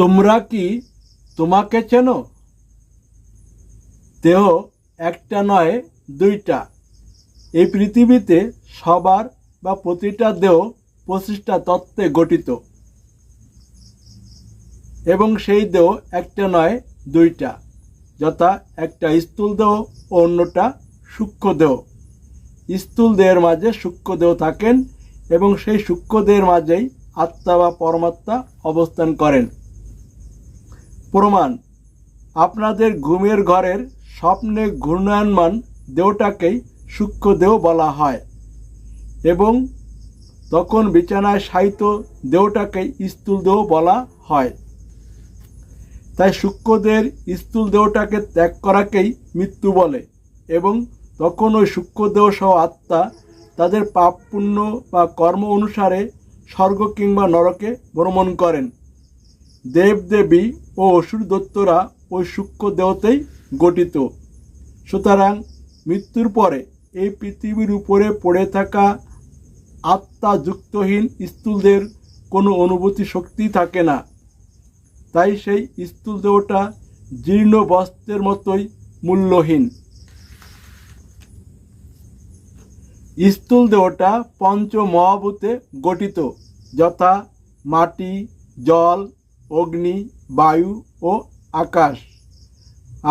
তোমরা কি তোমাকে চেনো? দেহ একটা নয়, দুইটা। এই পৃথিবীতে সবার বা প্রতিটা দেহ পঁচিশটা তত্ত্বে গঠিত। এবং সেই দেহ একটা নয়, দুইটা, যথা একটা স্থূল দেহ ও অন্যটা সূক্ষ্ম দেহ। স্থূল দেহের মাঝে সূক্ষ্ম দেহ থাকেন এবং সেই সূক্ষ্ম দেহের মাঝেই আত্মা বা পরমাত্মা অবস্থান করেন। প্রমাণ। আপনাদের ঘুমের ঘরের স্বপ্নে ঘূর্ণায়মান দেহটাকেই সূক্ষ্ম দেহ বলা হয় এবং তখন বিছানায় শায়িত দেহটাকেই স্থূল দেহ বলা হয়। তাই সূক্ষ্মদের স্থূল দেহটাকে ত্যাগ করাকেই মৃত্যু বলে এবং তখন ওই সূক্ষ্মদেহ সহ আত্মা তাদের পাপ পুণ্য বা কর্ম অনুসারে স্বর্গ কিংবা নরকে ভ্রমণ করেন। দেবদেবী ও অসুর দত্তরা ওই সূক্ষ্ম দেহতেই গঠিত। সুতরাং মৃত্যুর পরে এই পৃথিবীর উপরে পড়ে থাকা আত্মা যুক্তহীন স্থূলদের কোনো অনুভূতি শক্তি থাকে না। তাই সেই স্থূল দেহটা জীর্ণ বস্ত্রের মতোই মূল্যহীন। স্থূল দেহটা পঞ্চ মহাভূতে গঠিত, যথা মাটি, জল অগ্নি, বায়ু ও আকাশ।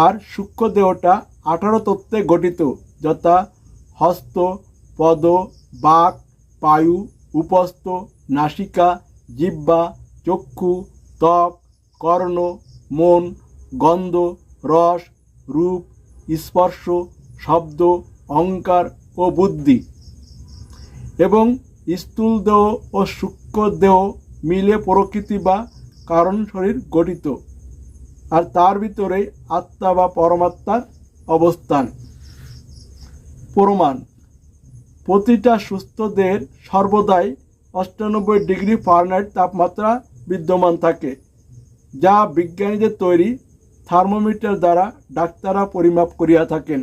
আর সূক্ষ্ম দেহটা আঠারো তত্ত্বে গঠিত, যথা হস্ত, পদ, বাক, পায়ু, উপস্থ, নাসিকা জিব্বা চক্ষু, ত্বক, কর্ণ, মন, গন্ধ, রস, রূপ, স্পর্শ, শব্দ, অহংকার ও বুদ্ধি। এবং স্থূল দেহ ও সূক্ষ্ম দেহ মিলে প্রকৃতি বা কারণ শরীর গঠিত, আর তার ভিতরে আত্মা বা পরমাত্মার অবস্থান। প্রমাণ, প্রতিটা সুস্থ দেহের সর্বদাই অষ্টানব্বই ডিগ্রি ফারেনহাইট তাপমাত্রা বিদ্যমান থাকে, যা বিজ্ঞানীদের তৈরি থার্মোমিটার দ্বারা ডাক্তাররা পরিমাপ করিয়া থাকেন।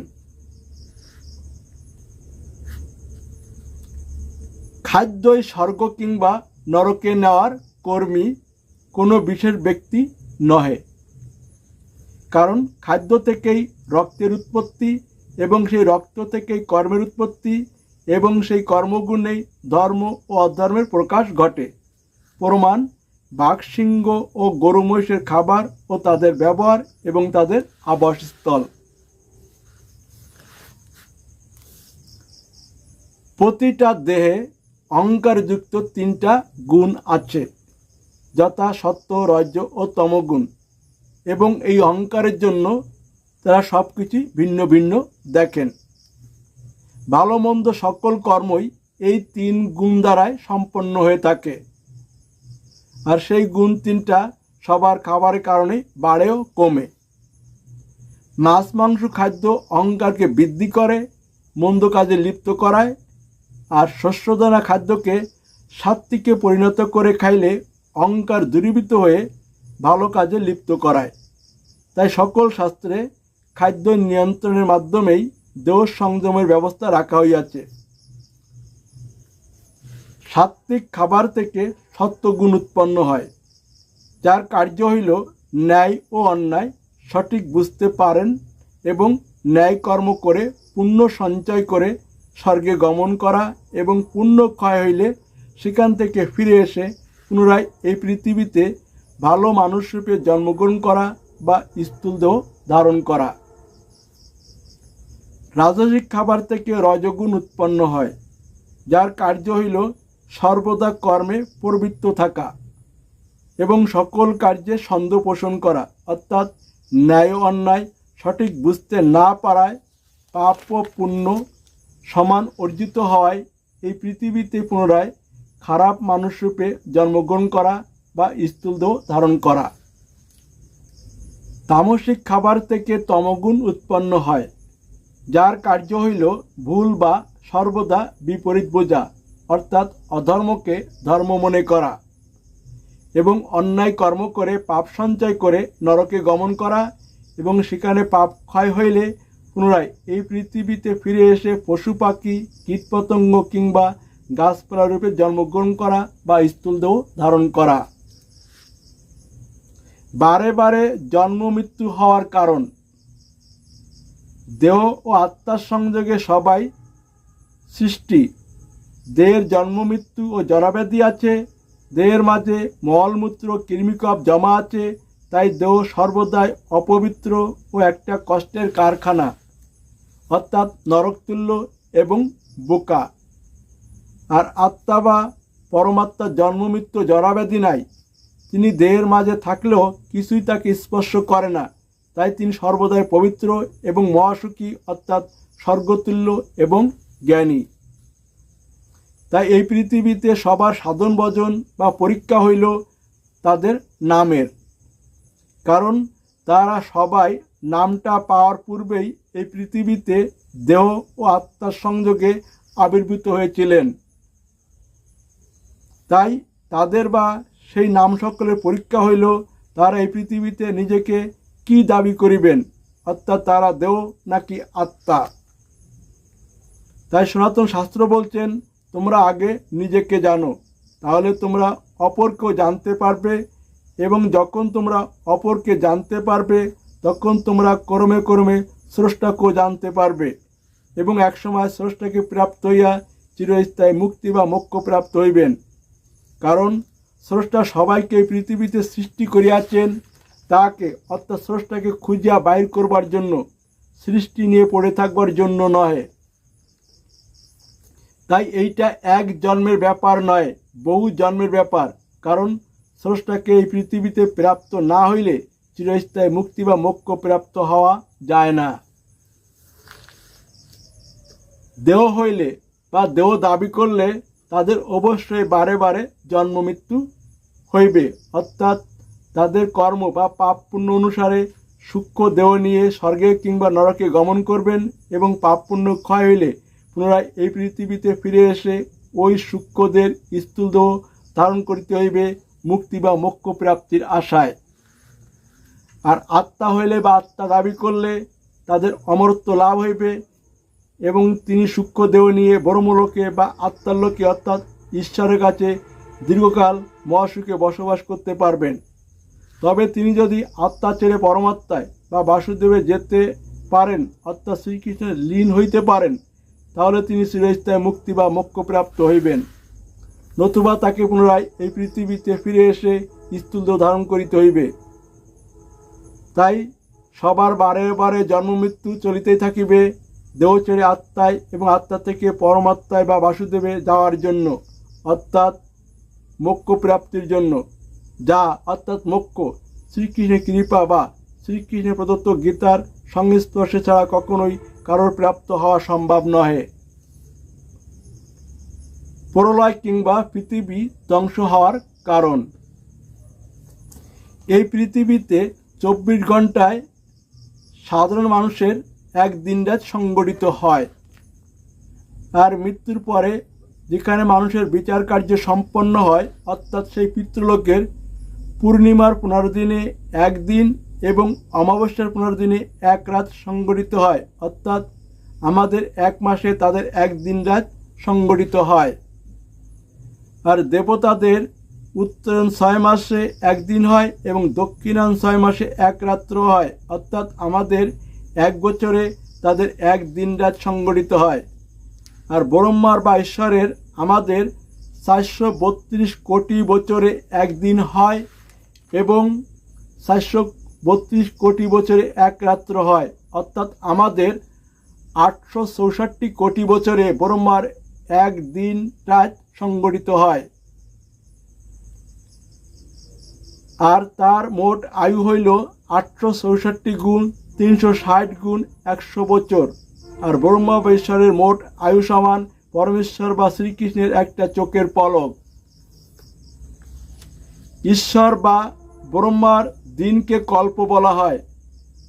খাদ্যই স্বর্গ কিংবা নরকে নেওয়ার কর্মী কোনো বিশেষ ব্যক্তি নহে। কারণ খাদ্য থেকেই রক্তের উৎপত্তি এবং সেই রক্ত থেকেই কর্মের উৎপত্তি এবং সেই কর্মগুণেই ধর্ম ও অধর্মের প্রকাশ ঘটে। প্রমাণ বাঘসিংহ ও গরু মহিষের খাবার ও তাদের ব্যবহার এবং তাদের আবাসস্থল। প্রতিটা দেহে অহংকারযুক্ত তিনটা গুণ আছে। যথা সত্য রজ্য ও তমগুণ। এবং এই অহংকারের জন্য তারা সব কিছুই ভিন্ন ভিন্ন দেখেন। ভালো মন্দ সকল কর্মই এই তিন গুণ দ্বারাই সম্পন্ন হয়ে থাকে। আর সেই গুণ তিনটা সবার খাবারের কারণে বাড়েও কমে। মাছ, মাংস, খাদ্য অহংকারকে বৃদ্ধি করে, মন্দ কাজে লিপ্ত করায়, আর শস্যদানা খাদ্যকে সাত্বিকে পরিণত করে খাইলে অহংকার দূরীভূত হয়ে ভালো কাজে লিপ্ত করায়। তাই সকল শাস্ত্রে খাদ্য নিয়ন্ত্রণের মাধ্যমেই দেহ সংযমের ব্যবস্থা রাখা হইয়াছে। সাত্বিক খাবার থেকে সত্যগুণ উৎপন্ন হয়, যার কার্য হইল ন্যায় ও অন্যায় সঠিক বুঝতে পারেন এবং ন্যায় কর্ম করে পুণ্য সঞ্চয় করে স্বর্গে গমন করা এবং পুণ্য ক্ষয় হইলে সেখান থেকে ফিরে এসে পুনরায় এই পৃথিবীতে ভালো মানুষরূপে জন্মগ্রহণ করা বা স্থূল দেহ ধারণ করা। রাজসিক খাবার থেকে রজগুণ উৎপন্ন হয়, যার কার্য হইল সর্বদা কর্মে প্রবৃত্ত থাকা এবং সকল কার্যে সন্দেহ পোষণ করা, অর্থাৎ ন্যায় অন্যায় সঠিক বুঝতে না পারায় পাপ পুণ্য সমান অর্জিত হওয়ায় এই পৃথিবীতে পুনরায় খারাপ মানুষরূপে জন্মগ্রহণ করা বা স্থূলদেহ ধারণ করা। তামসিক খাবার থেকে তমগুণ উৎপন্ন হয়, যার কার্য হইল ভুল বা সর্বদা বিপরীত বোঝা, অর্থাৎ অধর্মকে ধর্ম মনে করা এবং অন্যায় কর্ম করে পাপ সঞ্চয় করে নরকে গমন করা এবং সেখানে পাপ ক্ষয় হইলে পুনরায় এই পৃথিবীতে ফিরে এসে পশু পাখি, কীটপতঙ্গ কিংবা গাছপালা রূপে জন্মগ্রহণ করা বা স্থূলদেহ ধারণ করা। বারে বারে জন্ম মৃত্যু হওয়ার কারণ। দেহ ও আত্মার সংযোগে সবাই সৃষ্টি। দেহের জন্ম মৃত্যু ও জরাব্যাধি আছে। দেহের মাঝে মলমূত্র কৃমিকপ জমা আছে। তাই দেহ সর্বদাই অপবিত্র ও একটা কষ্টের কারখানা। অর্থাৎ নরকতুল্য এবং বোকা। আর আত্মা বা পরমাত্মার জন্ম, মৃত্যু, জরাব্যাধি নাই। তিনি দেহের মাঝে থাকলেও কিছুই তাকে স্পর্শ করে না। তাই তিনি সর্বদাই পবিত্র এবং মহাসুখী, অর্থাৎ স্বর্গতুল্য এবং জ্ঞানী। তাই এই পৃথিবীতে সবার সাধন, ভজন বা পরীক্ষা হইল তাদের নামের। কারণ তারা সবাই নামটা পাওয়ার পূর্বেই এই পৃথিবীতে দেহ ও আত্মার সংযোগে আবির্ভূত হয়েছিলেন। তাই তাদের বা সেই নাম সকলের পরীক্ষা হইল, তারা এই পৃথিবীতে নিজেকে কি দাবি করিবেন? অর্থাৎ তারা দেহ নাকি আত্মা? তাই সনাতন শাস্ত্র বলছেন, তোমরা আগে নিজেকে জানো, তাহলে তোমরা অপরকেও জানতে পারবে এবং যখন তোমরা অপরকে জানতে পারবে, তখন তোমরা কর্মে কর্মে স্রষ্টাকেও জানতে পারবে এবং একসময় স্রষ্টাকে প্রাপ্ত হইয়া চিরস্থায়ী মুক্তি বা মোক্ষ প্রাপ্ত হইবেন। কারণ স্রষ্টা সবাইকে পৃথিবীতে সৃষ্টি করিয়াছেন তাকে, অর্থাৎ স্রষ্টাকে খুঁজিয়া বাইর করবার জন্য, সৃষ্টি নিয়ে পড়ে থাকবার জন্য নয় তাই এইটা এক জন্মের ব্যাপার নয়, বহু জন্মের ব্যাপার। কারণ স্রষ্টাকে এই পৃথিবীতে প্রাপ্ত না হইলে চিরস্থায়ী মুক্তি বা মোক্ষ প্রাপ্ত হওয়া যায় না। দেহ হইলে বা দেহ দাবি করলে তাদের অবশ্যই বারে বারে জন্ম মৃত্যু হইবে। অর্থাৎ তাদের কর্ম বা পাপ পুণ্য অনুসারে সূক্ষ্ম দেহ নিয়ে স্বর্গে কিংবা নরকে গমন করবেন এবং পাপ পুণ্য ক্ষয় হইলে পুনরায় এই পৃথিবীতে ফিরে এসে ওই সূক্ষ্মদের স্থূল দেহ ধারণ করিতে হইবে মুক্তি বা মোক্ষ প্রাপ্তির আশায়। আর আত্মা হইলে বা আত্মা দাবি করলে তাদের অমরত্ব লাভ হইবে এবং তিনি সূক্ষ্ম দেহ নিয়ে বর্মলোকে বা আত্মার লোকে অর্থাৎ ঈশ্বরের কাছে দীর্ঘকাল মহাসুখে বসবাস করতে পারবেন। তবে তিনি যদি আত্মা ছেড়ে পরমাত্মায় বা বাসুদেবে যেতে পারেন, অর্থাৎ শ্রীকৃষ্ণের লীন হইতে পারেন, তাহলে তিনি চিরস্থায়ী মুক্তি বা মোক্ষপ্রাপ্ত হইবেন। নতুবা তাকে পুনরায় এই পৃথিবীতে ফিরে এসে স্থূল ধারণ করিতে হইবে। তাই সবার বারে বারে জন্ম মৃত্যু চলিতেই থাকিবে। দেহ ছেড়ে আত্মায় এবং আত্মা থেকে পরমাত্মায় বা বাসুদেবে যাওয়ার জন্য, অর্থাৎ মোক্ষ প্রাপ্তির জন্য, যা অর্থাৎ মোক্ষ, শ্রীকৃষ্ণের কৃপা বা শ্রীকৃষ্ণের প্রদত্ত গীতার সংস্পর্শে ছাড়া কখনোই কারোর প্রাপ্ত হওয়া সম্ভব নহে। প্রলয় কিংবা পৃথিবী ধ্বংস হওয়ার কারণ। এই পৃথিবীতে চব্বিশ ঘন্টায় সাধারণ মানুষের এক দিনরাত সংগঠিত হয়। আর মৃত্যুর পরে যেখানে মানুষের বিচার কার্য সম্পন্ন হয়, অর্থাৎ সেই পিতৃলোকের পূর্ণিমার পনেরো দিনে একদিন এবং অমাবস্যার পনেরো দিনে এক রাত সংগঠিত হয়, অর্থাৎ আমাদের এক মাসে তাদের এক দিন রাত সংগঠিত হয়। আর দেবতাদের উত্তরায়ণ ছয় মাসে একদিন হয় এবং দক্ষিণায়ন ছয় মাসে এক রাত্র হয়, অর্থাৎ আমাদের এক বছরে তাদের এক দিন রাত সংগঠিত হয়। আর ব্রহ্মার বা ঈশ্বরের আমাদের চারশো বত্রিশ কোটি বছরে একদিন হয় এবং চারশো বত্রিশ কোটি বছরে এক রাত্র হয়। অর্থাৎ আমাদের আটশো চৌষট্টি কোটি বছরে ব্রহ্মার এক দিন রাত সংগঠিত হয়। আর তার মোট আয়ু হইল আটশো চৌষট্টি গুণ তিনশো ষাট গুণ একশো বছর। আর ব্রহ্মা বা ঈশ্বরের মোট আয়ু সমান পরমেশ্বর বা শ্রীকৃষ্ণের একটা চোখের পলক। ঈশ্বর বা ব্রহ্মার দিনকে কল্প বলা হয়।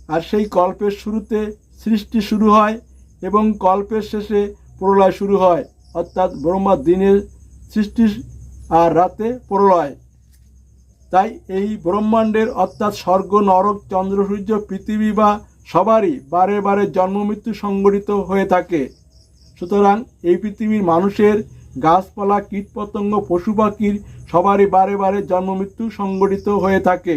আর সেই কল্পের শুরুতে সৃষ্টি শুরু হয় এবং কল্পের শেষে প্রলয় শুরু হয়। অর্থাৎ ব্রহ্মার দিনের সৃষ্টি আর রাতে প্রলয়। তাই এই ব্রহ্মাণ্ডের অর্থাৎ স্বর্গ, নরক, চন্দ্র, সূর্য, পৃথিবী বা সবারই বারে বারে জন্ম মৃত্যু সংগঠিত হয়ে থাকে। সুতরাং এই পৃথিবীর মানুষের গাছপালা, কীটপতঙ্গ, পশু পাখির সবারই বারে বারে জন্ম মৃত্যু সংগঠিত হয়ে থাকে।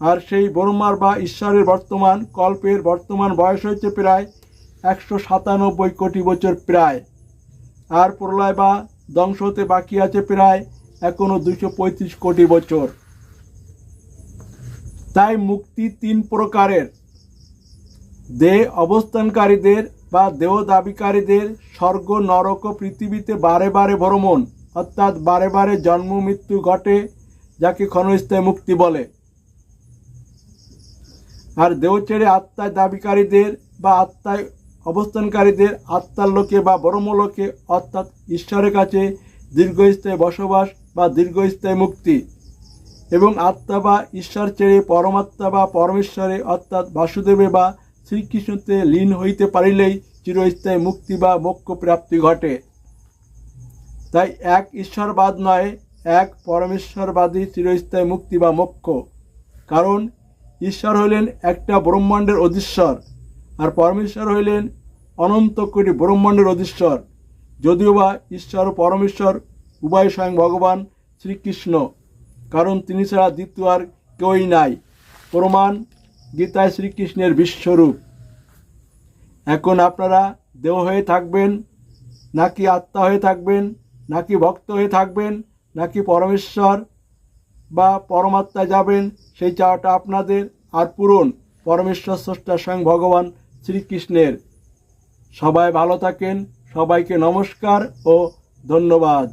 আর সেই ব্রহ্মার বা ঈশ্বরের বর্তমান কল্পের বর্তমান বয়স হয়েছে প্রায় একশো সাতানব্বই কোটি বছর প্রায়। আর প্রলয় বা ধ্বংস হতে বাকি আছে প্রায় এখনও দুশো পঁয়ত্রিশ কোটি বছর। তাই মুক্তি তিন প্রকারের। দেহ অবস্থানকারীদের বা দেহ দাবিকারীদের স্বর্গ, নরক পৃথিবীতে বারে বারে ভ্রমণ, অর্থাৎ বারে বারে জন্ম, মৃত্যু ঘটে, যাকে ক্ষণস্থায়ী মুক্তি বলে। আর দেহ ছেড়ে আত্মায় দাবিকারীদের বা আত্মায় অবস্থানকারীদের আত্মার লোকে বা ব্রহ্মলোকে অর্থাৎ ঈশ্বরের কাছে দীর্ঘস্থায়ী বসবাস বা দীর্ঘস্থায়ী মুক্তি। এবং আত্মা বা ঈশ্বর ছেড়ে পরমাত্মা বা পরমেশ্বরে অর্থাৎ বাসুদেবে বা শ্রীকৃষ্ণতে লীন হইতে পারিলেই চিরস্থায়ী মুক্তি বা মোক্ষ প্রাপ্তি ঘটে। তাই এক ঈশ্বরবাদ নয়, এক পরমেশ্বরবাদী চিরস্থায়ী মুক্তি বা মোক্ষ। কারণ ঈশ্বর হইলেন একটা ব্রহ্মাণ্ডের অধীশ্বর, আর পরমেশ্বর হইলেন অনন্ত কোটি ব্রহ্মাণ্ডের অধীশ্বর। যদিও বা ঈশ্বর পরমেশ্বর উভয় স্বয়ং ভগবান শ্রীকৃষ্ণ, কারণ তিনি ছাড়া দ্বিতীয় আর কেউই নাই। প্রমাণ গীতায় শ্রীকৃষ্ণের বিশ্বরূপ। এখন আপনারা দেহ হয়ে থাকবেন, নাকি আত্মা হয়ে থাকবেন, নাকি ভক্ত হয়ে থাকবেন, নাকি পরমেশ্বর বা পরমাত্মায় যাবেন, সেই চাওয়াটা আপনাদের আর পূরণ পরমেশ্বর, স্রষ্টা স্বয়ং ভগবান শ্রীকৃষ্ণের। সবাই ভালো থাকেন, সবাইকে নমস্কার ও ধন্যবাদ।